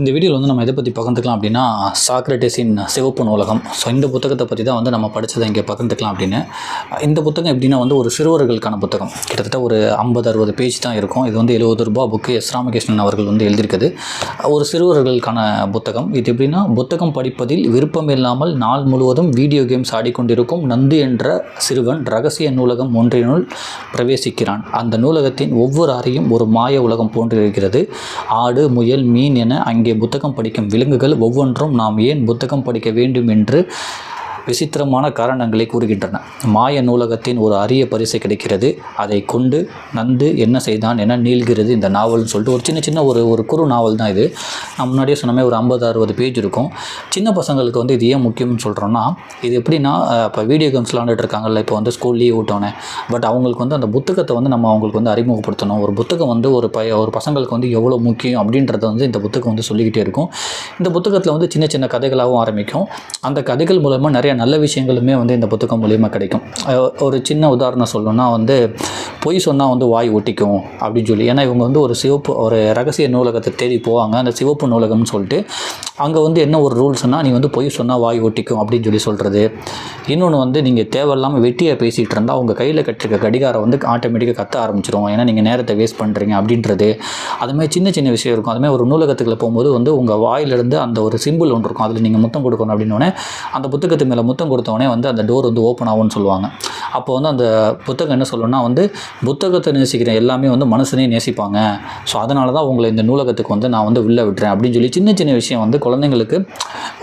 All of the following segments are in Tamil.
இந்த வீடியோவில் வந்து நம்ம எதை பற்றி பகிர்ந்துக்கலாம் அப்படின்னா சாக்ரட்டிஸின் சிவப்பு நூலகம். ஸோ இந்த புத்தகத்தை பற்றி தான் வந்து நம்ம படித்ததை இங்கே பகிர்ந்துக்கலாம் அப்படின்னு. இந்த புத்தகம் எப்படின்னா வந்து ஒரு சிறுவர்களுக்கான புத்தகம். கிட்டத்தட்ட ஒரு ஐம்பது அறுபது பேஜ் தான் இருக்கும். இது வந்து எழுபது ரூபா புக்கு எஸ் ராமகிருஷ்ணன் அவர்கள் வந்து எழுதியிருக்குது. ஒரு சிறுவர்களுக்கான புத்தகம். இது எப்படின்னா புத்தகம் படிப்பதில் விருப்பம் இல்லாமல் நாள் முழுவதும் வீடியோ கேம்ஸ் ஆடிக்கொண்டிருக்கும் நந்து என்ற சிறுவன் ரகசிய நூலகம் ஒன்றினுள் பிரவேசிக்கிறான். அந்த நூலகத்தின் ஒவ்வொரு அறையும் ஒரு மாய உலகம் போன்றிருக்கிறது ஆடு முயல் மீன் என அங்கே புத்தகம் படிக்கும் விலங்குகள் ஒவ்வொன்றும் நாம் ஏன் புத்தகம் படிக்க வேண்டும் என்று விசித்திரமான காரணங்களை கூறுகின்றன. மாய நூலகத்தின் ஒரு அரிய பரிசு கிடைக்கிறது. அதை கொண்டு நந்து என்ன செய்தான் என நீள்கிறது இந்த நாவல்னு சொல்லிட்டு ஒரு சின்ன சின்ன ஒரு ஒரு குறு நாவல் தான் இது. நான் முன்னாடியே சொன்னமே ஒரு ஐம்பது அறுபது பேஜ் இருக்கும். சின்ன பசங்களுக்கு வந்து இது ஏன் முக்கியம்னு சொல்கிறோன்னா இது எப்படின்னா இப்போ வீடியோ கேம்ஸ் விளாண்டுட்டு இருக்காங்கல்ல இப்போ வந்து ஸ்கூல் லீவ் விட்டோன்னே பட் அவங்களுக்கு வந்து அந்த புத்தகத்தை வந்து நம்ம அவங்களுக்கு வந்து அறிமுகப்படுத்தணும். ஒரு புத்தகம் வந்து ஒரு பய ஒரு பசங்களுக்கு வந்து எவ்வளோ முக்கியம் அப்படின்றத வந்து இந்த புத்தகம் வந்து சொல்லிக்கிட்டே இருக்கும். இந்த புத்தகத்தில் வந்து சின்ன சின்ன கதைகளாகவும் ஆரம்பிக்கும். அந்த கதைகள் மூலமாக நிறைய நல்ல விஷயங்களுமே வந்து இந்த புத்தகம் மூலிமா கிடைக்கும். ஒரு சின்ன உதாரணம் சொல்லணும்னா வந்து பொய் சொன்னால் வந்து வாய் ஒட்டிக்கும் அப்படின்னு சொல்லி. ஏன்னா இவங்க வந்து ஒரு சிவப்பு ஒரு ரகசிய நூலகத்தை தேடி போவாங்க. அந்த சிவப்பு நூலகம்னு சொல்லிட்டு அங்கே வந்து என்ன ஒரு ரூல்ஸ்னால் நீ வந்து பொய் சொன்னால் வாய் ஒட்டிக்கும் அப்படின்னு சொல்லி சொல்கிறது இன்னொன்று வந்து நீங்கள் தேவையில்லாமல் வெட்டியாக பேசிகிட்டு இருந்தால் உங்கள் கையில் கட்டிருக்க கடிகாரம் வந்து ஆட்டோமேட்டிக்காக கத்த ஆரம்பிச்சிடும் ஏன்னா நீங்கள் நேரத்தை வேஸ்ட் பண்ணுறீங்க அப்படின்றது. அதுமாதிரி சின்ன சின்ன விஷயம் இருக்கும். அதுமாதிரி ஒரு நூலகத்துக்குள்ள போகும்போது வந்து உங்கள் வாயிலிருந்து அந்த ஒரு சிம்பிள் ஒன்று இருக்கும். அதில் நீங்கள் முத்தம் கொடுக்கணும் அப்படின்னோடனே அந்த புத்தகத்து மேலே முத்தம் கொடுத்தவொடனே வந்து அந்த டோர் வந்து ஓப்பன் ஆகும்னு சொல்லுவாங்க. அப்போ வந்து அந்த புத்தகம் என்ன சொல்லணும்னா வந்து புத்தகத்தை நேசிக்கிற எல்லாமே வந்து மனசனே நேசிப்பாங்க. ஸோ அதனால தான் உங்களை இந்த நூலகத்துக்கு வந்து நான் வந்து உள்ளே விட்டுறேன் அப்படின்னு சொல்லி சின்ன சின்ன விஷயம் வந்து குழந்தைங்களுக்கு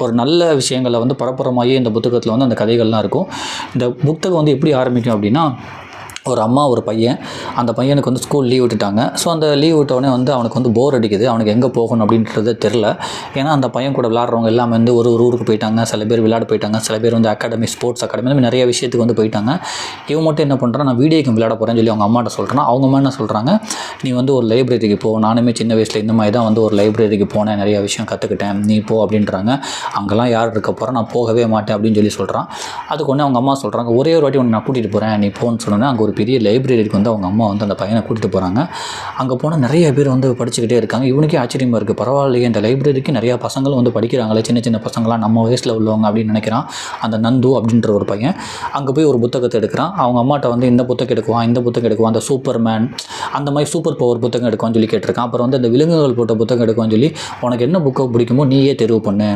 ஒரு நல்ல விஷயங்களை வந்து பரப்புறமாயே இந்த புத்தகத்தில் வந்து அந்த கதைகள்லாம் இருக்கும். இந்த புத்தகம் வந்து எப்படி ஆரம்பிக்கும் அப்படின்னா ஒரு அம்மா ஒரு பையன். அந்த பையனுக்கு வந்து ஸ்கூல் லீவ் விட்டுட்டாங்க. ஸோ அந்த லீவ் விட்டோடனே வந்து அவனுக்கு வந்து போர் அடிக்குது. அவனுக்கு எங்கே போகணும் அப்படின்றது தெரில ஏன்னா அந்த பையன் கூட விளாட்றவங்க எல்லாமே வந்து ஒரு ஒரு ஊருக்கு போயிட்டாங்க. சில பேர் விளையாட போயிட்டாங்க. சில பேர் வந்து அகாடமி ஸ்போர்ட்ஸ் அகாடமி இந்த நிறைய விஷயத்துக்கு வந்து போயிட்டாங்க. இவன் மட்டும் என்ன பண்ணுறான் நான் வீடியோ கேம் விளையாட போகிறேன்னு சொல்லி அவங்க அம்மாட்ட சொல்கிறான் அவங்க அம்மா என்ன சொல்கிறாங்க நீ வந்து ஒரு லைப்ரரிக்கு போ. நானுமே சின்ன வயசில் இந்த மாதிரி தான் வந்து ஒரு லைப்ரரிக்கு போனேன். நிறைய விஷயம் கற்றுக்கிட்டேன் நீ போ அப்படின்றாங்க. அங்கெல்லாம் யார் இருக்க போகிறா நான் போகவே மாட்டேன் அப்படின்னு சொல்லி சொல்கிறான் அதுக்கு ஒன்று அவங்க அம்மா சொல்கிறாங்க ஒரே ஒரு வாட்டி உன்னை நான் கூட்டிகிட்டு போகிறேன் நீ போன்னு சொன்னோன்னே அங்கே ஒரு பெரிய லைப்ரரிக்கு வந்து அவங்க அம்மா வந்து அந்த பையனை கூட்டிகிட்டு போகிறாங்க அங்கே போனால் நிறைய பேர் வந்து படிச்சுக்கிட்டே இருக்காங்க. இவனுக்கே ஆச்சரியமாக இருக்குது பரவாயில்லையே இந்த லைப்ரரிக்கு நிறையா பசங்களும் வந்து படிக்கிறாங்களே சின்ன சின்ன பசங்களாம் நம்ம வயசில் உள்ளவங்க அப்படின்னு நினைக்கிறான். அந்த நந்து அப்படின்ற ஒரு பையன். அங்கே போய் ஒரு புத்தகத்தை எடுக்கிறான். அவங்க அம்மாட்ட வந்து இந்த புத்தகம் எடுக்குவான் இந்த புத்தகம் எடுக்குவான் அந்த சூப்பர் மேன் அந்த மாதிரி சூப்பர் பவர் புத்தகம் எடுக்குவான்னு சொல்லி கேட்டிருக்கான். அப்புறம் வந்து அந்த விலங்குகள் போட்ட புத்தகம் எடுக்குவான்னு சொல்லி உனக்கு என்ன புக்கை பிடிக்குமோ நீயே தேர்வு பண்ணு.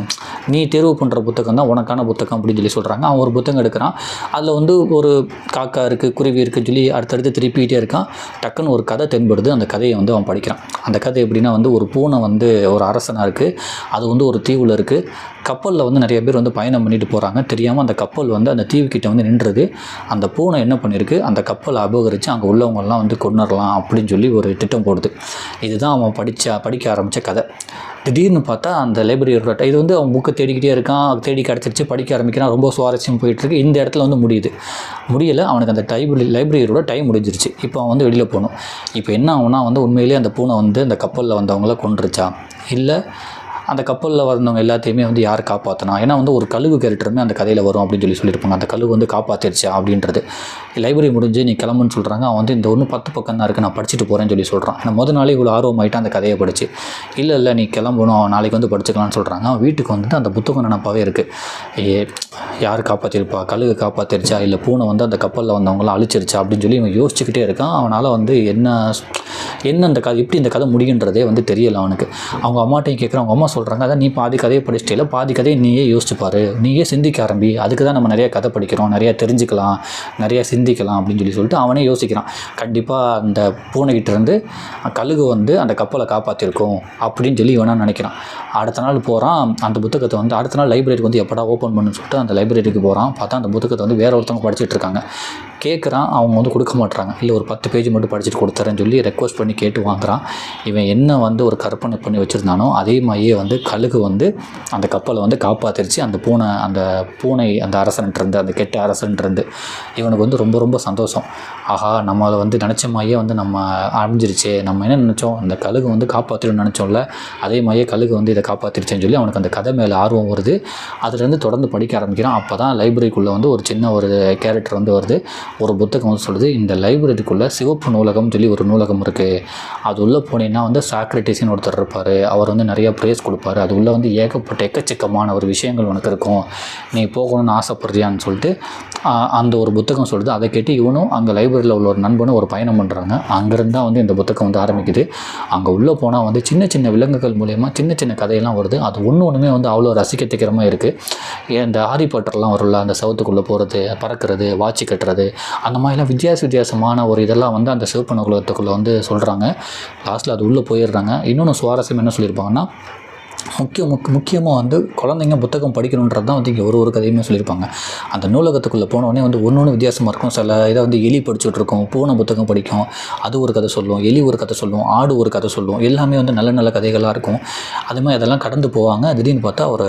நீ தேர்வு பண்ணுற புத்தகம் தான் உனக்கான புத்தகம் அப்படின்னு சொல்லி சொல்கிறாங்க அவன் ஒரு புத்தகம் எடுக்கிறான். அதில் வந்து ஒரு காக்கா இருக்குது குருவி இருக்குது சொல்லி அடுத்தடுத்து திருப்பிக்கிட்டே இருக்கான். டக்குன்னு ஒரு கதை தென்படுது. அந்த கதையை வந்து அவன் படிக்கிறான். அந்த கதை எப்படின்னா வந்து ஒரு பூனை வந்து ஒரு அரசனாக இருக்குது அது வந்து ஒரு தீவில் இருக்குது கப்பலில் வந்து நிறைய பேர் வந்து பயணம் பண்ணிட்டு போகிறாங்க தெரியாமல் அந்த கப்பல் வந்து அந்த தீவுக்கிட்ட வந்து நின்றுது. அந்த பூனை என்ன பண்ணியிருக்கு அந்த கப்பலை அபகரித்து அங்கே உள்ளவங்கெல்லாம் வந்து கொண்டுடலாம் அப்படின்னு சொல்லி ஒரு திட்டம் போடுது. இதுதான் அவன் படித்த படிக்க ஆரம்பித்த கதை. திடீர்னு பார்த்தா அந்த லைப்ரரியோட இது வந்து அவன் புக்கை தேடிக்கிட்டே இருக்கான். தேடி கிடச்சிருச்சு. படிக்க ஆரம்பிக்கிறான். ரொம்ப சுவாரஸ்யம் போயிட்டுருக்கு இந்த இடத்துல வந்து முடியுது. முடியலை. அவனுக்கு அந்த டைப் லைப்ரரியோட டைம் முடிஞ்சிருச்சு. இப்போ அவன் வந்து வெளியில் போகணும். இப்போ என்ன ஆகுனா வந்து உண்மையிலேயே அந்த பூனை வந்து அந்த கப்பலில் வந்தவங்கள கொண்டுருச்சா இல்லை அந்த கப்பலில் வந்தவங்க எல்லாத்தையுமே வந்து யார் காப்பாற்றினா ஏன்னா வந்து ஒரு கழுகு கேரக்டருமே அந்த கதையில் வரும் அப்படின்னு சொல்லி சொல்லியிருப்பாங்க. அந்த கழுகு வந்து காப்பாற்றிருச்சா அப்படின்றது. லைப்ரரி முடிஞ்சு நீ கிளம்புன்னு சொல்கிறாங்க அவன் வந்து இந்த ஒன்று பத்து பக்கம் தான் இருக்குது நான் படிச்சுட்டு போகிறேன்னு சொல்லி சொல்கிறான் நான் முத நாளே இவ்வளோ ஆர்வமாயிட்டு அந்த கதையை படிச்சு இல்லை இல்லை நீ கிளம்பணும். நாளைக்கு வந்து படிச்சுக்கலாம்னு சொல்கிறாங்க அவன் வீட்டுக்கு வந்துட்டு அந்த புத்தகம் நினப்பாகவே இருக்குது ஏ யார் காப்பாற்றிருப்பா கழுகு காப்பாற்றிருச்சா இல்லை பூனை வந்து அந்த கப்பலில் வந்தவங்களாம் அழிச்சிருச்சா? அப்படின்னு சொல்லி இவன் யோசிச்சுக்கிட்டே இருக்கான். அவனால் வந்து என்ன என்ன அந்த கதை எப்படி இந்த கதை முடியுன்றதே வந்து தெரியல அவனுக்கு. அவங்க அம்மாட்டையும் கேட்குறான் அவங்க அம்மா சொல்கிறாங்க அதான் நீ பாதி கதையை படிச்சிட்டில பாதி கதையை நீயே யோசிச்சு பாரு. நீயே சிந்திக்க ஆரம்பி. அதுக்கு தான் நம்ம நிறைய கதை படிக்கிறோம் நிறையா தெரிஞ்சுக்கலாம் நிறைய சிந்திக்கலாம் அப்படின்னு சொல்லி சொல்லிட்டு அவனே யோசிக்கிறான். கண்டிப்பாக அந்த பூனைகிட்ட இருந்து கழுகு வந்து அந்த கப்பலை காப்பாற்றிருக்கும் அப்படின்னு சொல்லி இவனாக நினைக்கிறான். அடுத்த நாள் போகிறான் அந்த புத்தகத்தை வந்து அடுத்த நாள் லைப்ரரிக்கு வந்து எப்படா ஓப்பன் பண்ணுன்னு சொல்லிட்டு அந்த லைப்ரரிக்கு போகிறான் பார்த்தா அந்த புத்தகத்தை வந்து வேற ஒருத்தவங்க படிச்சுட்டு இருக்காங்க. கேட்குறான் அவங்க வந்து கொடுக்க மாட்டுறாங்க இல்லை ஒரு பத்து பேஜ் மட்டும் படிச்சுட்டு கொடுத்துறேன்னு சொல்லி ரெக்வஸ்ட் பண்ணி கேட்டு வாங்குறான். இவன் என்ன வந்து ஒரு கற்பனை பண்ணி வச்சுருந்தானோ அதே மாதிரியே வந்து கழுகு வந்து அந்த கப்பலை வந்து காப்பாற்றிருச்சு அந்த பூனை அந்த பூனை அந்த அரசன்ட்டு அந்த கெட்ட அரசன்ட்டு இவனுக்கு வந்து ரொம்ப ரொம்ப சந்தோஷம். ஆஹா நம்மளை வந்து நினச்ச மாதிரியே வந்து நம்ம அழிஞ்சிருச்சு. நம்ம என்ன நினச்சோம்? அந்த கழுகு வந்து காப்பாற்றிடும் நினச்சோம்ல. அதே மாதிரியே கழுகு வந்து இதை காப்பாற்றிருச்சேன்னு சொல்லி அவனுக்கு அந்த கதை மேலே ஆர்வம் வருது. அதுலேருந்து தொடர்ந்து படிக்க ஆரம்பிக்கிறான். அப்போ தான் லைப்ரரிக்குள்ளே வந்து ஒரு சின்ன ஒரு கேரக்டர் வந்து வருது. ஒரு புத்தகம் வந்து சொல்லுது இந்த லைப்ரரிக்குள்ளே சிவப்பு நூலகம் சொல்லி ஒரு நூலகம் இருக்குது அது உள்ளே போனீங்கன்னா வந்து சாக்ரட்டிஸ்னு ஒருத்தர் இருப்பார். அவர் வந்து நிறையா ப்ரைஸ் கொடுப்பாரு. அது உள்ளே வந்து ஏகப்பட்ட எக்கச்சக்கமான ஒரு விஷயங்கள் உனக்கு இருக்கும். நீ போகணும்னு ஆசைப்படுறியான்னு சொல்லிட்டு அந்த ஒரு புத்தகம் சொல்லுது. அதை கேட்டு இவனும் அங்கே லைப்ரரியில் உள்ள ஒரு நண்பனும் ஒரு பயணம் பண்ணுறாங்க அங்கேருந்து தான் வந்து இந்த புத்தகம் வந்து ஆரம்பிக்குது. அங்கே உள்ளே போனால் வந்து சின்ன சின்ன விலங்குகள் மூலயமா சின்ன சின்ன கதையெல்லாம் வருது. அது ஒன்று ஒன்றுமே வந்து அவ்வளோ ரசிக்கத்திக்கிற மாதிரி இருக்குது இந்த ஹாரி பாட்டர்லாம் வரும்ல அந்த சவுத்துக்குள்ளே போகிறது பறக்கிறது வாட்சி கட்டுறது அந்த மாதிரிலாம் வித்தியாச வித்தியாசமான ஒரு இதெல்லாம் வந்து அந்த சிவப்பு நகுலத்துக்குள்ளே வந்து சொல்கிறாங்க லாஸ்ட்டில் அது உள்ளே போயிடுறாங்க. இன்னொன்று சுவாரஸ்யம் என்ன சொல்லியிருப்பாங்கன்னா முக்கிய முக் முக்கியமாக வந்து குழந்தைங்க புத்தகம் படிக்கணுன்றது தான் வந்து இங்கே ஒரு ஒரு கதையுமே சொல்லியிருப்பாங்க. அந்த நூலகத்துக்குள்ளே போனோடனே வந்து ஒன்று ஒன்று வித்தியாசமாக இருக்கும். சில இதை வந்து எலி படிச்சுட்டு இருக்கும். பூனை புத்தகம் படிக்கும். அது ஒரு கதை சொல்லும். எலி ஒரு கதை சொல்லும். ஆடு ஒரு கதை சொல்லும். எல்லாமே வந்து நல்ல நல்ல கதைகளாக இருக்கும். அது மாதிரி அதெல்லாம் கடந்து போவாங்க. திடீர்னு பார்த்தா ஒரு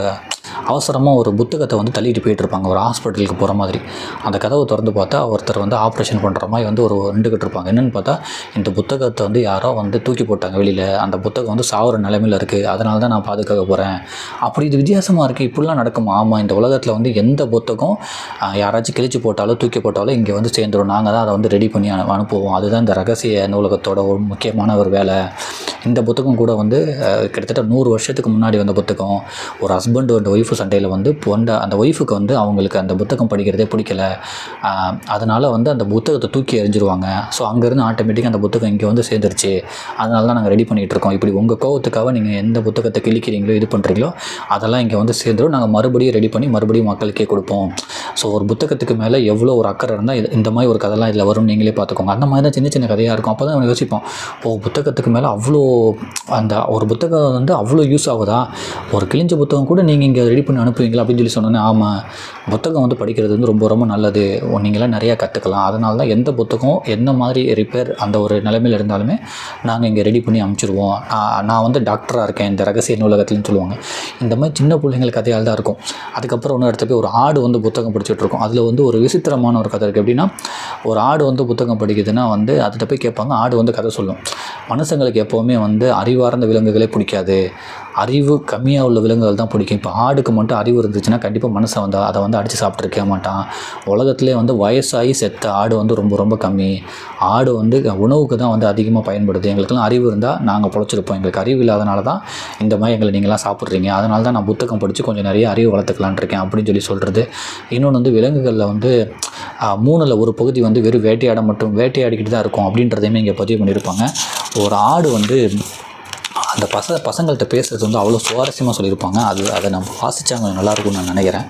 அவசரமாக ஒரு புத்தகத்தை வந்து தள்ளிட்டு போயிட்டு இருப்பாங்க ஒரு ஹாஸ்பிட்டலுக்கு போகிற மாதிரி. அந்த கதவை திறந்து பார்த்தா ஒருத்தர் வந்து ஆப்ரேஷன் பண்ணுற மாதிரி வந்து ஒரு நின்றுக்கிட்டு இருப்பாங்க என்னென்னு பார்த்தா இந்த புத்தகத்தை வந்து யாரோ வந்து தூக்கி போட்டாங்க வெளியில். அந்த புத்தகம் வந்து சாகுற நிலைமையில் இருக்குது அதனால தான் நான் பாதுகாக்க போகிறேன் அப்படி இது வித்தியாசமாக இருக்குது இப்படிலாம் நடக்குமா? ஆமாம் இந்த உலகத்தில் வந்து எந்த புத்தகம் யாராச்சும் கிழிச்சு போட்டாலோ தூக்கி போட்டாலோ இங்கே வந்து சேர்ந்துடும் நாங்கள் தான் அதை வந்து ரெடி பண்ணி அனு- அனுப்புவோம். அதுதான் இந்த ரகசிய நூலகத்தோட ஒரு முக்கியமான ஒரு வேலை. இந்த புத்தகம் கூட வந்து கிட்டத்தட்ட நூறு வருஷத்துக்கு முன்னாடி வந்த புத்தகம். ஒரு ஹஸ்பண்ட் அண்ட் ஒய்ஃப் சண்டையில் வந்து பொண்ட அந்த ஒய்ஃபுக்கு வந்து அவங்களுக்கு அந்த புத்தகம் படிக்கிறதே பிடிக்கல. அதனால் வந்து அந்த புத்தகத்தை தூக்கி எறிஞ்சிருவாங்க. ஸோ அங்கேருந்து ஆட்டோமேட்டிக்காக அந்த புத்தகம் இங்கே வந்து சேர்ந்துருச்சு. அதனால தான் நாங்கள் ரெடி பண்ணிகிட்டு இருக்கோம். இப்படி உங்கள் கோவத்துக்காக நீங்கள் எந்த புத்தகத்தை கிழிக்கிறீங்களோ இது பண்ணுறீங்களோ அதெல்லாம் இங்கே வந்து சேர்ந்துடும் நாங்கள் மறுபடியும் ரெடி பண்ணி மறுபடியும் மக்களுக்கே கொடுப்போம். ஸோ ஒரு புத்தகத்துக்கு மேலே எவ்வளோ ஒரு அக்கறை இருந்தால் இது இந்த மாதிரி ஒரு கதைலாம் இதில் வரும்னு நீங்களே பார்த்துக்கோங்க. அந்த மாதிரி தான் சின்ன சின்ன கதையாக இருக்கும். அப்போ தான் அவன் யோசிப்போம் ஓ புத்தகத்துக்கு மேலே அவ்வளோ அந்த ஒரு புத்தகம் வந்து அவ்வளோ யூஸ் ஆகுதா? ஒரு கிழிஞ்ச புத்தகம் கூட நீங்கள் இங்கே ரெடி பண்ணி அனுப்புவீங்களா அப்படின்னு சொல்லி சொன்னோன்னே ஆமாம் புத்தகம் வந்து படிக்கிறது வந்து ரொம்ப ரொம்ப நல்லது. நீங்களாம் நிறையா கற்றுக்கலாம் அதனால தான் எந்த புத்தகம் என்ன மாதிரி ரிப்பேர் அந்த ஒரு நிலைமையில் இருந்தாலுமே நாங்கள் இங்கே ரெடி பண்ணி அனுப்பிச்சிடுவோம் நான் நான் வந்து டாக்டராக இருக்கேன். இந்த ரகசிய நூலகத்துலன்னு சொல்லுவாங்க. இந்த மாதிரி சின்ன பிள்ளைங்கள் கதையால் தான் இருக்கும். அதுக்கப்புறம் ஒன்று இடத்துல போய் ஒரு ஆடு வந்து புத்தகம் படிச்சுட்டு இருக்கும். அதில் வந்து ஒரு விசித்திரமான ஒரு கதை இருக்குது எப்படின்னா ஒரு ஆடு வந்து புத்தகம் படிக்குதுன்னா வந்து அதை போய் கேட்பாங்க. ஆடு வந்து கதை சொல்லும். மனுஷங்களுக்கு எப்போவுமே வந்து அறிவார்ந்த விலங்குகளே பிடிக்காது. அறிவு கம்மியாக உள்ள விலங்குகள் தான் பிடிக்கும். இப்போ ஆடுக்கு மட்டும் அறிவு இருந்துச்சுன்னா கண்டிப்பாக மனுஷன் வந்து அதை வந்து அடித்து சாப்பிட்ருக்க மாட்டான். உலகத்திலே வந்து வயசாகி செத்த ஆடு வந்து ரொம்ப ரொம்ப கம்மி. ஆடு வந்து உணவுக்கு தான் வந்து அதிகமாக பயன்படுது. எங்களுக்கெல்லாம் அறிவு இருந்தால் நாங்கள் பொழைச்சிருப்போம். எங்களுக்கு அறிவு இல்லாதனால தான் இந்த மாதிரி எங்களை நீங்களாம் சாப்பிட்றீங்க. அதனால தான் நான் புத்தகம் படித்து கொஞ்சம் நிறைய அறிவு வளர்த்துக்கலான்னு இருக்கேன் அப்படின்னு சொல்லி சொல்கிறது இன்னொன்று வந்து விலங்குகளில் வந்து மூணில் ஒரு பகுதி வந்து வெறும் வேட்டையாட மட்டும் வேட்டையாடிக்கிட்டு தான் இருக்கும் அப்படின்றதையுமே இங்கே பதிவு பண்ணியிருப்பாங்க. ஒரு ஆடு வந்து அந்த பச பசங்கள்கிட்ட பேசுகிறது வந்து அவ்வளோ சுவாரஸ்யமாக சொல்லியிருப்பாங்க. அது அதை நம்ம வாசித்தா கொஞ்சம் நல்லாயிருக்கும்னு நான் நினைக்கிறேன்.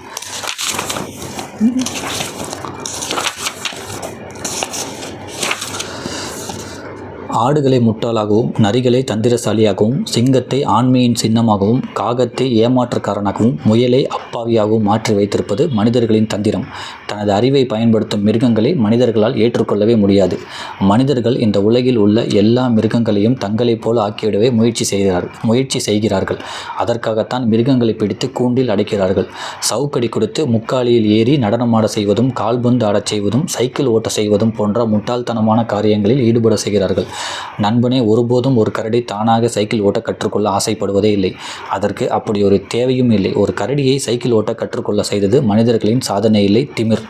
ஆடுகளை முட்டாளாகவும் நரிகளை தந்திரசாலியாகவும் சிங்கத்தை ஆண்மையின் சின்னமாகவும் காகத்தை ஏமாற்றக்காரனாகவும் முயலை அப்பாவியாகவும் மாற்றி வைத்திருப்பது மனிதர்களின் தந்திரம். தனது அறிவை பயன்படுத்தும் மிருகங்களை மனிதர்களால் ஏற்றுக்கொள்ளவே முடியாது. மனிதர்கள் இந்த உலகில் உள்ள எல்லா மிருகங்களையும் தங்களைப் போல ஆக்கிவிடவே முயற்சி செய்கிறார்கள் முயற்சி செய்கிறார்கள். அதற்காகத்தான் மிருகங்களை பிடித்து கூண்டில் அடைக்கிறார்கள். சவுக்கடி கொடுத்து முக்காலியில் ஏறி நடனமாட செய்வதும் கால்பந்து ஆடச் செய்வதும் சைக்கிள் ஓட்ட செய்வதும் போன்ற முட்டாள்தனமான காரியங்களில் ஈடுபட செய்கிறார்கள். நண்பனே ஒருபோதும் ஒரு கரடி தானாக சைக்கிள் ஓட்ட கற்றுக்கொள்ள ஆசைப்படுவதே இல்லை. அதற்கு அப்படி ஒரு தேவையும் இல்லை. ஒரு கரடியை சைக்கிள் ஓட்ட கற்றுக்கொள்ள செய்தது மனிதர்களின் சாதனை இல்லை திமிர்.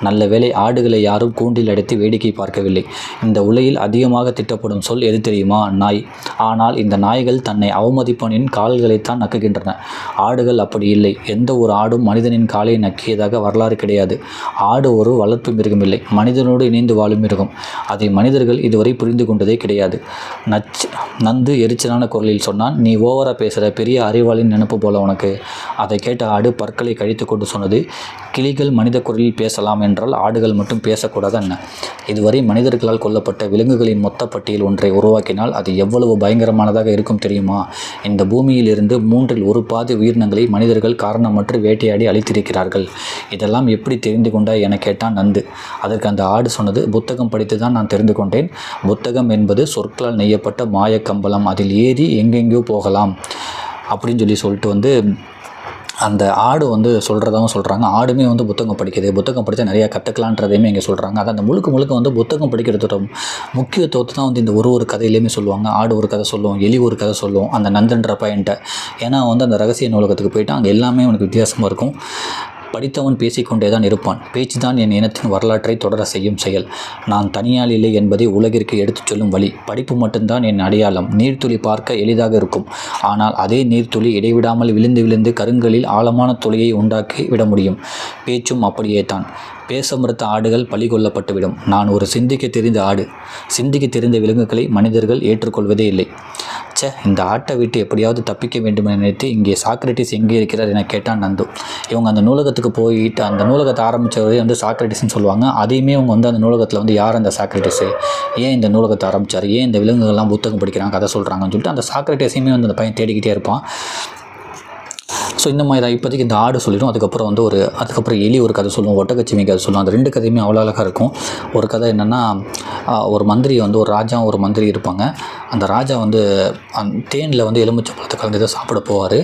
நல்ல வேளை ஆடுகளை யாரும் கூண்டில் அடைத்து வேடிக்கை பார்க்கவில்லை. இந்த உலகில் அதிகமாக திட்டப்படும் சொல் எது தெரியுமா? நாய். ஆனால் இந்த நாய்கள் தன்னை அவமதிப்பனின் கால்களைத்தான் நக்குகின்றன. ஆடுகள் அப்படி இல்லை. எந்த ஒரு ஆடும் மனிதனின் காலை நக்கியதாக வரலாறு கிடையாது. ஆடு ஒரு வளர்ப்பு மிருகமில்லை மனிதனோடு இணைந்து வாழும் மிருகம். அதை மனிதர்கள் இதுவரை புரிந்து கொண்டதே கிடையாது. நச்சு நந்து எரிச்சலான குரலில் சொன்னான் நீ ஓவரா பேசுகிற பெரிய அறிவாளின் நினைப்பு போல உனக்கு. அதை கேட்ட ஆடு பற்களை கழித்து கொண்டு சொன்னது கிளிகள் மனித குரலில் பேசலாம் என்றால் ஆடுகள் மட்டும் பேசக்கூடாது என்ன? இதுவரை மனிதர்களால் கொல்லப்பட்ட விலங்குகளின் மொத்த பட்டியல் ஒன்றை உருவாக்கினால் அது எவ்வளவு பயங்கரமானதாக இருக்கும் தெரியுமா? இந்த பூமியில் இருந்து மூன்றில் ஒரு பாதி உயிரினங்களை மனிதர்கள் காரணமற்று வேட்டையாடி அழித்திருக்கிறார்கள். இதெல்லாம் எப்படி தெரிந்து கொண்டாய் என கேட்டான் நந்து. அதற்கு அந்த ஆடு சொன்னது புத்தகம் படித்து தான் நான் தெரிந்து கொண்டேன். புத்தகம் என்பது சொற்களால் நெய்யப்பட்ட மாயக்கம்பளம் அதில் ஏறி எங்கெங்கேயோ போகலாம். அப்படின்னு சொல்லி சொல்லிட்டு வந்து அந்த ஆடு வந்து சொல்கிறதாவும் சொல்கிறாங்க ஆடுமே வந்து புத்தகம் படிக்குது. புத்தகம் படித்தா நிறையா கற்றுக்கலான்றதையுமே இங்கே சொல்கிறாங்க அது அந்த முழுக்க முழுக்க வந்து புத்தகம் படிக்கிறதோட முக்கியத்துவத்தை தான் வந்து இந்த ஒரு ஒரு கதையிலையுமே சொல்லுவாங்க. ஆடு ஒரு கதை சொல்லுவோம் எலி ஒரு கதை சொல்லுவோம் அந்த நந்தன்ற பையன்ட்ட. ஏன்னா வந்து அந்த ரகசிய நூலகத்துக்கு போயிட்டு அங்கே எல்லாமே உனக்கு வித்தியாசமாக இருக்கும். படித்தவன் பேசிக்கொண்டே தான் இருப்பான். பேச்சு தான் என் இனத்தின் வரலாற்றை தொடர செய்யும் செயல். நான் தனியால் இல்லை என்பதை உலகிற்கு எடுத்துச் சொல்லும் வழி. படிப்பு மட்டும்தான் என் அடையாளம். நீர்த்துளி பார்க்க எளிதாக இருக்கும். ஆனால் அதே நீர்த்துளி இடைவிடாமல் விழுந்து விழுந்து கருங்களில் ஆழமான துளையை உண்டாக்கி விட முடியும். பேச்சும் அப்படியே தான். பேச மறுத்த ஆடுகள் பழி கொள்ளப்பட்டுவிடும் நான் ஒரு சிந்திக்க தெரிந்த ஆடு. சிந்திக்க தெரிந்த விலங்குகளை மனிதர்கள் ஏற்றுக்கொள்வதே இல்லை. ச்சே இந்த ஆட்டை விட்டு எப்படியாவது தப்பிக்க வேண்டும் என நினைத்து இங்கே சாக்ரட்டிஸ் எங்கே இருக்கிறார் என கேட்டான் நந்து. இவங்க அந்த நூலகத்துக்கு போயிட்டு அந்த நூலகத்தை ஆரம்பித்தவரே வந்து சாக்ரட்டிஸ்னு சொல்லுவாங்க. அதையுமே இவங்க வந்து அந்த நூலகத்தில் வந்து யார் அந்த சாக்ரட்டிஸு ஏன் இந்த நூலகத்தை ஆரம்பித்தார் ஏன் இந்த விலங்குகள்லாம் புத்தகம் படிக்கிறாங்க? கதை சொல்கிறாங்கன்னு சொல்லிட்டு அந்த சாக்ரட்டிஸையுமே வந்து அந்த பையன் தேடிக்கிட்டே இருப்பான். ஸோ இந்த மாதிரி தான் இப்போதைக்கு இந்த ஆடு சொல்லிடும். அதுக்கப்புறம் வந்து ஒரு அதுக்கப்புறம் எலி ஒரு கதை சொல்லுவோம் ஒட்டக்கச்சிமி கதை சொல்லுவோம். அந்த ரெண்டு கதையுமே அவ்வளோ அழகாக இருக்கும். ஒரு கதை என்னென்னா ஒரு மந்திரி வந்து ஒரு ராஜா ஒரு மந்திரி இருப்பாங்க. அந்த ராஜா வந்து அந் தேனில் வந்து எலுமிச்சை பழத்தை கலந்து ஏதோ சாப்பிட போவார்.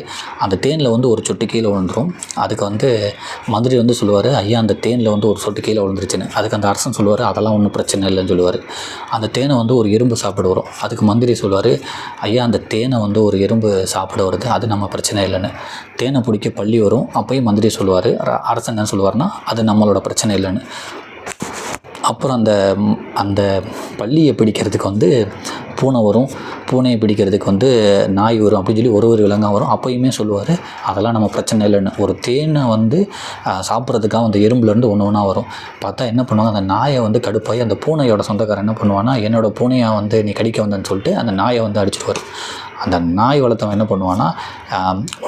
அந்த தேனில் வந்து ஒரு சொட்டு கீழே விழுந்துரும். அதுக்கு வந்து மந்திரி வந்து சொல்லுவார் ஐயா அந்த தேனில் வந்து ஒரு சொட்டு கீழே விழுந்துருச்சுன்னு. அதுக்கு அந்த அரசன் சொல்லுவார் அதெல்லாம் ஒன்றும் பிரச்சனை இல்லைன்னு சொல்லுவார். அந்த தேனை வந்து ஒரு எறும்பு சாப்பிட வரும். அதுக்கு மந்திரி சொல்லுவார் ஐயா அந்த தேனை வந்து ஒரு எறும்பு சாப்பிட வருது. அது நம்ம பிரச்சனை இல்லைன்னு. தேனை பிடிக்க பள்ளி வரும். அப்போயும் மந்திரி சொல்லுவார். அரசன் என்ன சொல்லுவார்னா அது நம்மளோட பிரச்சனை இல்லைன்னு. அப்புறம் அந்த அந்த பள்ளியை பிடிக்கிறதுக்கு வந்து பூனை வரும். பூனையை பிடிக்கிறதுக்கு வந்து நாய் வரும். அப்படின்னு சொல்லி ஒரு ஒரு விலங்காக வரும். அப்போயுமே சொல்லுவார் அதெல்லாம் நம்ம பிரச்சனை இல்லைன்னு. ஒரு தேனை வந்து சாப்பிட்றதுக்காக அந்த எறும்புலேருந்து ஒன்று ஒன்றா வரும். பார்த்தா என்ன பண்ணுவாங்க அந்த நாயை வந்து கடுப்பாகி அந்த பூனையோட சொந்தக்காரன் என்ன பண்ணுவான்னா என்னோட பூனையாக வந்து நீ கடிக்க வந்தேன்னு சொல்லிட்டு அந்த நாயை வந்து அடிச்சிடுவார். அந்த நாய் வளர்த்தவன் என்ன பண்ணுவான்னா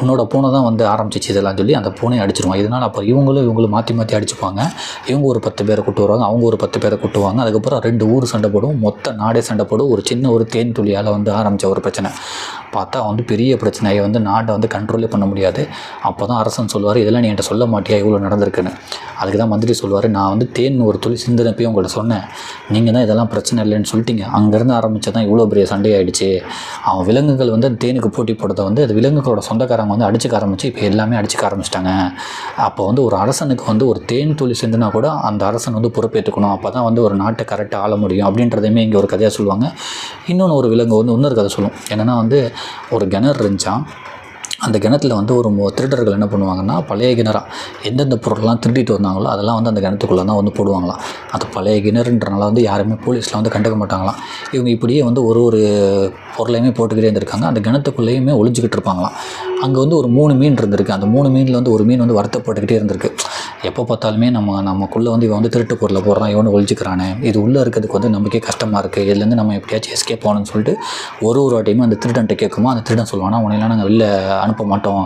உன்னோட பூனை தான் வந்து ஆரம்பிச்சிச்சு இதெல்லாம் சொல்லி அந்த பூனையை அடிச்சிருவான். இதனால் அப்போ இவங்களும் இவங்களும் மாற்றி மாற்றி அடிச்சுப்பாங்க. இவங்க ஒரு பத்து பேரை கூட்டு வருவாங்க அவங்க ஒரு பத்து பேரை கூட்டுவாங்க அதுக்கப்புறம் ரெண்டு ஊர் சண்டை போடும். மொத்த நாடே சண்டை போடும். ஒரு சின்ன ஒரு தேன் துளியால் வந்து ஆரம்பித்த ஒரு பிரச்சனை. பார்த்தா வந்து பெரிய பிரச்சனையை வந்து நாட்டை வந்து கண்ட்ரோலே பண்ண முடியாது. அப்போ தான் அரசன் சொல்லுவார் இதெல்லாம் நீ என்கிட்ட சொல்ல மாட்டியா? இவ்வளோ நடந்திருக்குன்னு. அதுக்கு தான் மந்திரி சொல்லுவார் நான் வந்து தேன் ஒரு துளி சிந்தனப்பையும் உங்கள்ட்ட சொன்னேன். நீங்கள் தான் இதெல்லாம் பிரச்சனை இல்லைன்னு சொல்லிட்டீங்க. அங்கேருந்து ஆரம்பிச்சா தான் இவ்வளோ பெரிய சண்டையாயிடுச்சு. அவன் விலங்குகள் வந்து தேனுக்கு போட்டி போடுறத வந்து அது விலங்குகளோட சொந்தக்காரங்க வந்து அடிச்சுக்க ஆரம்பிச்சு இப்போ எல்லாமே அடிச்சுக்க ஆரம்பிச்சிட்டாங்க. அப்போ வந்து ஒரு அரசனுக்கு வந்து ஒரு தேன் துளி சிந்தினா கூட அந்த அரசன் வந்து பொறுப்பேற்றுக்கணும். அப்போ தான் வந்து ஒரு நாட்டை கரெக்டாக ஆள முடியும். அப்படின்றதையுமே இங்கே ஒரு கதையாக சொல்லுவாங்க. இன்னொன்று ஒரு விலங்கு வந்து இன்னொரு கதை சொல்லும். என்னென்னா வந்து ஒரு கிணறு இருந்துச்சான் அந்த கிணத்துல வந்து ஒரு திருடர்கள் என்ன பண்ணுவாங்கன்னா பழைய கிணறா எந்தெந்த பொருள்லாம் திருடிட்டு வந்தாங்களோ அதெல்லாம் வந்து அந்த கிணத்துக்குள்ளே தான் வந்து போடுவாங்களாம். அது பழைய கிணறுன்றனால வந்து யாருமே போலீஸ்லாம் வந்து கண்டுக்க மாட்டாங்களாம். இவங்க இப்படியே வந்து ஒரு ஒரு பொருளையுமே போட்டுக்கிட்டே இருந்திருக்காங்க. அந்த கிணத்துக்குள்ளேயுமே ஒழிஞ்சிக்கிட்டு இருப்பாங்களாம். அங்கே வந்து ஒரு மூணு மீன் இருந்திருக்கு. அந்த மூணு மீனில் வந்து ஒரு மீன் வந்து வருத்தப்பட்டுக்கிட்டே இருந்திருக்கு. எப்போ பார்த்தாலுமே நம்ம நமக்குள்ளே வந்து இவன் வந்து திருட்டு பொருளை போடுறான் இவனு ஒழிச்சிக்கிறானே. இது உள்ளே இருக்கிறதுக்கு வந்து நமக்கே கஷ்டமாக இருக்குது இதுலேருந்து நம்ம எப்படியாச்சும் எஸ்கேப் போகணும்னு சொல்லிட்டு ஒரு ஒரு வாட்டியுமே அந்த திருடன்ட்ட கேட்குமா அந்த திருடன் சொல்லுவானா உன்னையெல்லாம் நாங்கள் வெளில அனுப்ப மாட்டோம்.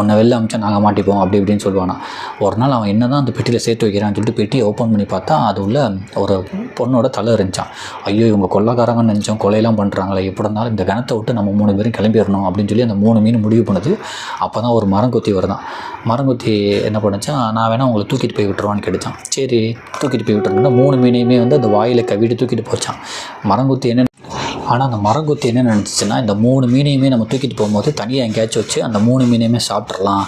உன்னை வெளில அமிச்சா நாங்கள் மாட்டிப்போம். அப்படி இப்படின்னு சொல்லுவானா. ஒரு நாள் அவன் என்ன தான் அந்த பெட்டியில் சேர்த்து வைக்கிறான்னு சொல்லிட்டு பெட்டியை ஓப்பன் பண்ணி பார்த்தா அது உள்ள ஒரு பொண்ணோட தலை இருந்துச்சான் ஐயோ இவங்க கொள்ளக்காரங்கன்னு நினச்சோம். கொலையெல்லாம் பண்ணுறாங்களே எப்படி இருந்தாலும் இந்த கிணத்தை விட்டு நம்ம மூணு பேரும் கிளம்பிடணும். அப்படின்னு சொல்லி அந்த மூணு மீன் முடிவு பண்ணுது. அப்போ தான் ஒரு மரங்கொத்தி வருதான். மரங்கொத்தி என்ன பண்ணுச்சா நான் வேணால் உங்களை தூக்கிட்டு போய் விட்டுருவான்னு கேட்டுச்சான் சரி தூக்கிட்டு போய் விட்டுருந்தா மூணு மீனையுமே வந்து அந்த வாயில் கவிட்டு தூக்கிட்டு போச்சான் மரங்குத்தி என்ன ஆனால் அந்த மரங்கொத்தி என்ன நினச்சிச்சுன்னா இந்த மூணு மீனையுமே நம்ம தூக்கிட்டு போகும்போது தனியாக எங்கேயாச்சும் வச்சு அந்த மூணு மீனையுமே சாப்பிட்றலாம்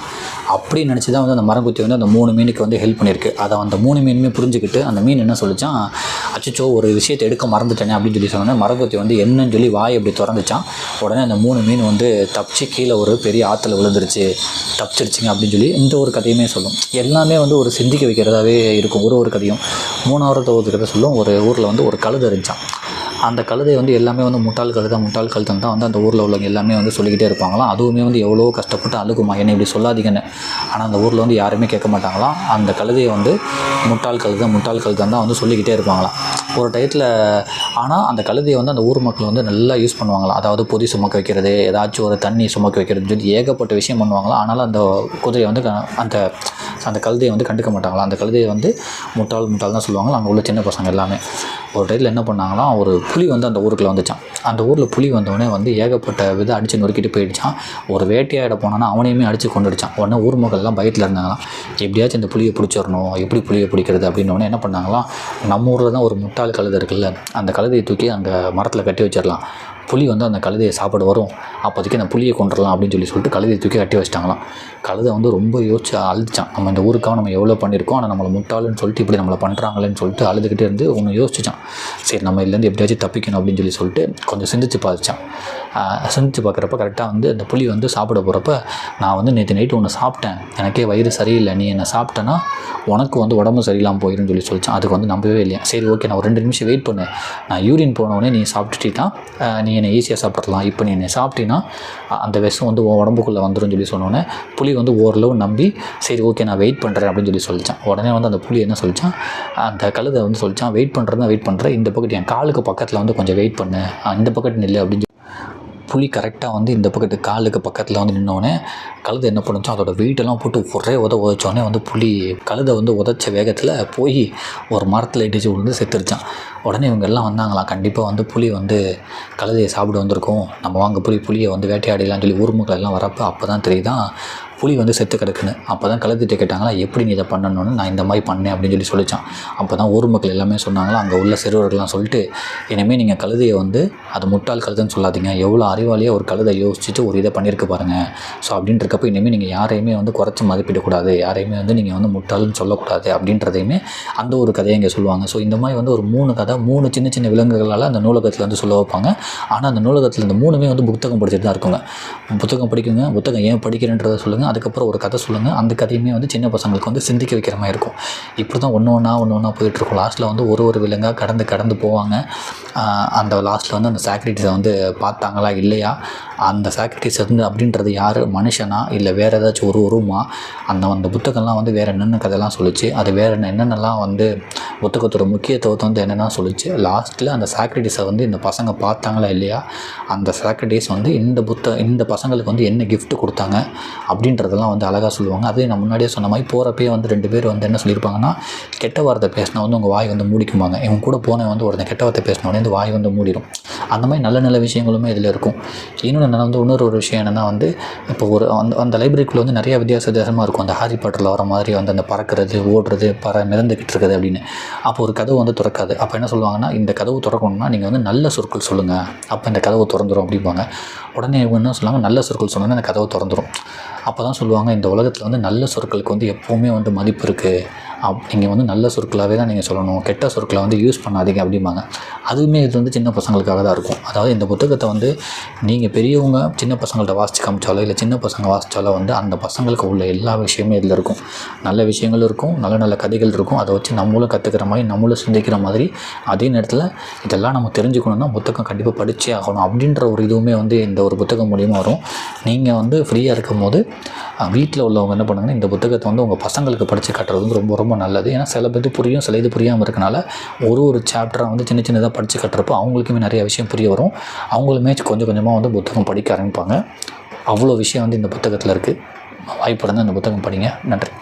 அப்படி நினச்சி தான் வந்து அந்த மரங்கொத்தி வந்து அந்த மூணு மீனுக்கு வந்து ஹெல்ப் பண்ணியிருக்கு. அதை அந்த மூணு மீனுமே புரிஞ்சுக்கிட்டு அந்த மீன் என்ன சொல்லிச்சான் அச்சோ ஒரு விஷயத்தை எடுக்க மறந்துட்டேனே அப்படின்னு சொல்லி சொன்னோன்னே மரங்கொத்தி வந்து என்னன்னு சொல்லி வாய் அப்படி திறந்துச்சான். உடனே அந்த மூணு மீன் வந்து தப்பிச்சு கீழே ஒரு பெரிய ஆற்றுல விழுந்துருச்சு. தப்பிச்சிருச்சுங்க அப்படின்னு சொல்லி இந்த ஒரு கதையுமே சொல்லும். எல்லாமே வந்து ஒரு சிந்திக்க வைக்கிறதாவே இருக்கும். ஒரு ஒரு கதையும். மூணாவது ஒரு கதை சொல்லும். ஒரு ஊரில் வந்து ஒரு கழுதை இருந்துச்சான் அந்த கழுதை வந்து எல்லாமே வந்து முட்டாள் கழுதை முட்டாள் கழுதைன்னு தான் வந்து அந்த ஊரில் உள்ளவங்க எல்லாமே வந்து சொல்லிக்கிட்டே இருப்பாங்களாம். அதுவுமே வந்து எவ்வளோ கஷ்டப்பட்டு அழுகுமா? என்னை இப்படி சொல்லாதீங்கன்னு. ஆனால் அந்த ஊரில் வந்து யாருமே கேட்க மாட்டாங்களாம். அந்த கழுதையை வந்து முட்டாள் கழுதை முட்டாள் கழுதைன்னு தான் வந்து சொல்லிக்கிட்டே இருப்பாங்களாம். ஒரு டயத்தில் ஆனால் அந்த கழுதையை வந்து அந்த ஊர் மக்கள் வந்து நல்லா யூஸ் பண்ணுவாங்களாம். அதாவது பொதி சுமக்க வைக்கிறது ஏதாச்சும் ஒரு தண்ணி சுமக்க வைக்கிறதுன்னு சொல்லி ஏகப்பட்ட விஷயம் பண்ணுவாங்களாம். ஆனாலும் அந்த குதிரையை வந்து க- அந்த அந்த கழுதையை வந்து கண்டுக்க மாட்டாங்களாம். அந்த கழுதையை வந்து முட்டாள் முட்டாள் தான் சொல்லுவாங்க அங்கே உள்ள சின்ன பசங்க எல்லாமே. ஒரு டைத்தில் என்ன பண்ணாங்களாம் ஒரு புலி வந்து அந்த ஊருக்குள்ளே வந்துச்சான். அந்த ஊரில் புலி வந்தவொடனே வந்து ஏகப்பட்ட விதை அடித்து நொறுக்கிட்டு போயிடுச்சான். ஒரு வேட்டையாட போனான்னா அவனையுமே அடித்து கொண்டுடுச்சான் உடனே ஊர் மக்கள்லாம் பயத்தில் இருந்தாங்களாம். எப்படியாச்சும் இந்த புளியை பிடிச்சிடணும் எப்படி புளியை பிடிக்கிறது அப்படின்னோடனே என்ன பண்ணாங்களாம் நம்ம ஊரில் தான் ஒரு முட்டாள் கழுதை இருக்குல்ல அந்த கழுதையை தூக்கி அங்கே மரத்தில் கட்டி வச்சிடலாம். புலி வந்து அந்த கழுதையை சாப்பிட வரும். அப்போதைக்கு அந்த புளியை கொண்டுடலாம் அப்படின்னு சொல்லி சொல்லிட்டு கழுதையை தூக்கி கட்டி வச்சிட்டாங்களாம். கழுதை வந்து ரொம்ப யோசிச்சு அழுதுச்சான் நம்ம இந்த ஊருக்காக நம்ம எவ்வளோ பண்ணியிருக்கோம் ஆனால் நம்மளை முட்டாளுன்னு சொல்லிட்டு இப்படி நம்மளை பண்ணுறாங்களேன்னு சொல்லிட்டு அழுதுகிட்டே இருந்து ஒன்று யோசிச்சான் சரி நம்ம இதுலேருந்து எப்படியாச்சும் தப்பிக்கணும் அப்படின்னு சொல்லி சொல்லிட்டு கொஞ்சம் சிந்திச்சு பார்த்துச்சான் சிந்திச்சு பார்க்குறப்ப கரெக்டாக வந்து அந்த புளி வந்து சாப்பிட போகிறப்ப நான் வந்து நேற்று நைட்டு ஒன்று சாப்பிட்டேன். எனக்கே வயிறு சரியில்லை. நீ என்னை சாப்பிட்டேன்னா உனக்கு வந்து உடம்பு சரியில்லாமல் போயிருன்னு சொல்லி சொல்லிச்சான் அதுக்கு வந்து நம்பவே இல்லையா சரி ஓகே நான் ஒரு ரெண்டு நிமிஷம் வெயிட் பண்ணு. நான் யூரின் போனவுடனே நீ சாப்பிட்டுட்டா நீ நீ என்னை ஈஸியாக சாப்பிட்றலாம் இப்போ நீ என்னை சாப்பிட்டீங்கன்னா அந்த விஷம் வந்து உன் உடம்புக்குள்ளே வந்துடும் சொல்லி சொன்னோன்னே புலி வந்து ஓரளவு நம்பி சரி ஓகே நான் வெயிட் பண்ணுறேன் அப்படின்னு சொல்லி சொல்லித்தான் உடனே வந்து அந்த புலி என்ன சொல்லிச்சான்? அந்த கழுதை வந்து சொல்லிச்சான் வெயிட் பண்ணுறது தான் வெயிட் பண்ணுறேன் இந்த பக்கத்து என் காலுக்கு பக்கத்தில் வந்து கொஞ்சம் வெயிட் பண்ணு. இந்த பக்கத்து நில்லு அப்படின்னு புளி கரெக்டாக வந்து இந்த பக்கத்து காலுக்கு பக்கத்தில் வந்து நின்னோடனே கழுதை என்ன பண்ணுச்சோ அதோட வெயிட்டெல்லாம் போட்டு ஒரே உத உதச்சோடனே வந்து புளி கழுதை வந்து உதச்ச வேகத்தில் போய் ஒரு மரத்தில் இடிச்சு விழுந்து செத்துருச்சான். உடனே இவங்க எல்லாம் வந்தாங்களாம் கண்டிப்பாக வந்து புளி வந்து கழுதையை சாப்பிட வந்திருக்கோம். நம்ம வாங்க புளி புளியை வந்து வேட்டையாடிலாம்னு சொல்லி ஊர் மக்கள் எல்லாம் வரப்போ அப்போ தான் தெரியுதான் புலி வந்து செத்து கிடக்குன்னு. அப்போ தான் கழுதிட்ட கேட்டாங்களா எப்படி நீ இதை பண்ணணும்னு நான் இந்த மாதிரி பண்ணேன் அப்படின்னு சொல்லி சொல்லிச்சான். அப்போ தான் ஊர் மக்கள் எல்லாமே சொன்னாங்களா அங்கே உள்ள சிறுவர்கள்லாம் சொல்லிட்டு இனிமேல் நீங்கள் கழுதையை வந்து அது முட்டாள் கழுதைன்னு சொல்லாதீங்க. எவ்வளோ அறிவாளியாக ஒரு கழுதை யோசிச்சுட்டு ஒரு இதை பண்ணியிருக்கு பாருங்கள் ஸோ அப்படின்றக்கப்ப இனிமேல் நீங்கள் யாரையுமே வந்து குறைச்சி மதிப்பிடக்கூடாது யாரையுமே வந்து நீங்கள் வந்து முட்டாள்னு சொல்லக்கூடாது அப்படின்றதையுமே அந்த ஒரு கதையை இங்கே சொல்லுவாங்க. ஸோ இந்த மாதிரி வந்து ஒரு மூணு கதை மூணு சின்ன சின்ன விலங்குகளால் அந்த நூலகத்தில் வந்து சொல்ல வைப்பாங்க. ஆனால் அந்த நூலகத்தில் இந்த மூணுமே வந்து புத்தகம் படிச்சுட்டு தான் இருக்குங்க. புத்தகம் படிக்குங்க புத்தகம் ஏன் படிக்கிறேன்றதை சொல்லுங்கள் அதுக்கப்புறம் ஒரு கதை சொல்லுங்கள் அந்த கதையுமே வந்து சின்ன பசங்களுக்கு வந்து சிந்திக்க வைக்கிற மாதிரி இருக்கும். இப்படி தான் ஒன்று ஒன்றா ஒன்று ஒன்றா போயிட்டுருக்கும் லாஸ்ட்டில் வந்து ஒரு ஒரு விலங்காக கடந்து கடந்து போவாங்க. அந்த லாஸ்ட்டில் வந்து அந்த சாக்ரிட்டிஸை வந்து பார்த்தாங்களா இல்லையா? அந்த சாக்ரிட்டிஸ் வந்து அப்படின்றது யார்? மனுஷனா? இல்லை வேறு ஏதாச்சும் ஒரு உருவமா? அந்த அந்த புத்தகம்லாம் வந்து வேறு என்னென்ன கதைலாம் சொல்லிச்சு? அது வேறு என்ன என்னென்னலாம் வந்து புத்தகத்தோட முக்கியத்துவத்தை வந்து என்னென்னா சொல்லிச்சு? லாஸ்ட்டில் அந்த சாக்ரிட்டிஸை வந்து இந்த பசங்க பார்த்தாங்களா இல்லையா? அந்த சாக்ரிட்டிஸ் வந்து இந்த புத்த இந்த பசங்களுக்கு வந்து என்ன கிஃப்ட் கொடுத்தாங்க? அப்படின்றதெல்லாம் வந்து அழகாக சொல்லுவாங்க. அதே நான் முன்னாடியே சொன்ன மாதிரி போகிறப்பயே வந்து ரெண்டு பேர் வந்து என்ன சொல்லியிருப்பாங்கன்னா கெட்ட வார்த்தை பேசினா வந்து உங்கள் வாய் வந்து மூடிக்குவாங்க இவங்க கூட போன வந்து ஒருத்தன் கெட்ட வார்த்தை பேசின உடனே வாய் வந்து மூடிடும் அந்த மாதிரி நல்ல நல்ல விஷயங்களுமே இதில் இருக்கும். இன்னொன்று நான் வந்து இன்னொரு ஒரு விஷயம் என்னென்னா வந்து இப்போ ஒரு அந்த அந்த லைப்ரரிக்குள்ளே வந்து நிறைய வித்தியாச வித்தியாசமாக இருக்கும். அந்த ஹாரி பாட்டரில் வர மாதிரி வந்து அந்த பறக்கிறது ஓடுறது பற மிதந்துக்கிட்டு இருக்குது அப்படின்னு. அப்போ ஒரு கதவு வந்து திறக்காது. அப்போ என்ன சொல்லுவாங்கன்னா இந்த கதவு திறக்கணும்னா நீங்கள் வந்து நல்ல சொற்கள் சொல்லுங்கள் அப்போ இந்த கதவு திறந்துரும் அப்படிம்பாங்க. உடனே இவங்க என்ன சொல்லுவாங்க நல்ல சொற்கள் சொன்னோன்னா அந்த கதவு திறந்துடும் அப்போ தான் சொல்லுவாங்க இந்த உலகத்தில் வந்து நல்ல சொற்களுக்கு வந்து எப்போவுமே வந்து மதிப்பு இருக்குது அப் நீங்கள் வந்து நல்ல சொற்களாகவே தான் நீங்கள் சொல்லணும். கெட்ட சொற்களை வந்து யூஸ் பண்ணாதீங்க அப்படிம்பாங்க. அதுவுமே இது வந்து சின்ன பசங்களுக்காக தான் இருக்கும். அதாவது இந்த புத்தகத்தை வந்து நீங்கள் பெரியவங்க சின்ன பசங்கள்ட்ட வாசித்து காமிச்சாலோ இல்லை சின்ன பசங்க வாசித்தாலோ வந்து அந்த பசங்களுக்கு உள்ள எல்லா விஷயமே இதில் இருக்கும். நல்ல விஷயங்களும் இருக்கும் நல்ல நல்ல கதைகள் இருக்கும். அதை வச்சு நம்மளும் கற்றுக்கிற மாதிரி நம்மளும் சிந்திக்கிற மாதிரி அதே நேரத்தில் இதெல்லாம் நம்ம தெரிஞ்சுக்கணுன்னா புத்தகம் கண்டிப்பாக படித்தே ஆகணும். அப்படின்ற ஒரு இதுவுமே வந்து இந்த ஒரு புத்தகம் மூலியமாக வரும். நீங்கள் வந்து ஃப்ரீயாக இருக்கும் போது வீட்டில் உள்ளவங்க என்ன பண்ணுங்கன்னா இந்த புத்தகத்தை வந்து உங்கள் பசங்களுக்கு படித்து கட்டுறது வந்து ரொம்ப ரொம்ப நல்லது. ஏன்னா சில பேருக்கு புரியும் சில இது புரியாமல் இருக்கனால ஒரு ஒரு சாப்டராக வந்து சின்ன சின்னதாக படித்து கட்டுறப்போ அவங்களுக்குமே நிறைய விஷயம் புரிய வரும். அவங்களுமே கொஞ்சம் கொஞ்சமாக வந்து புத்தகம் படிக்க ஆரம்பிப்பாங்க. அவ்வளோ விஷயம் வந்து இந்த புத்தகத்தில் இருக்குது வாய்ப்பு இருந்தால் இந்த புத்தகம் படிங்க. நன்றி.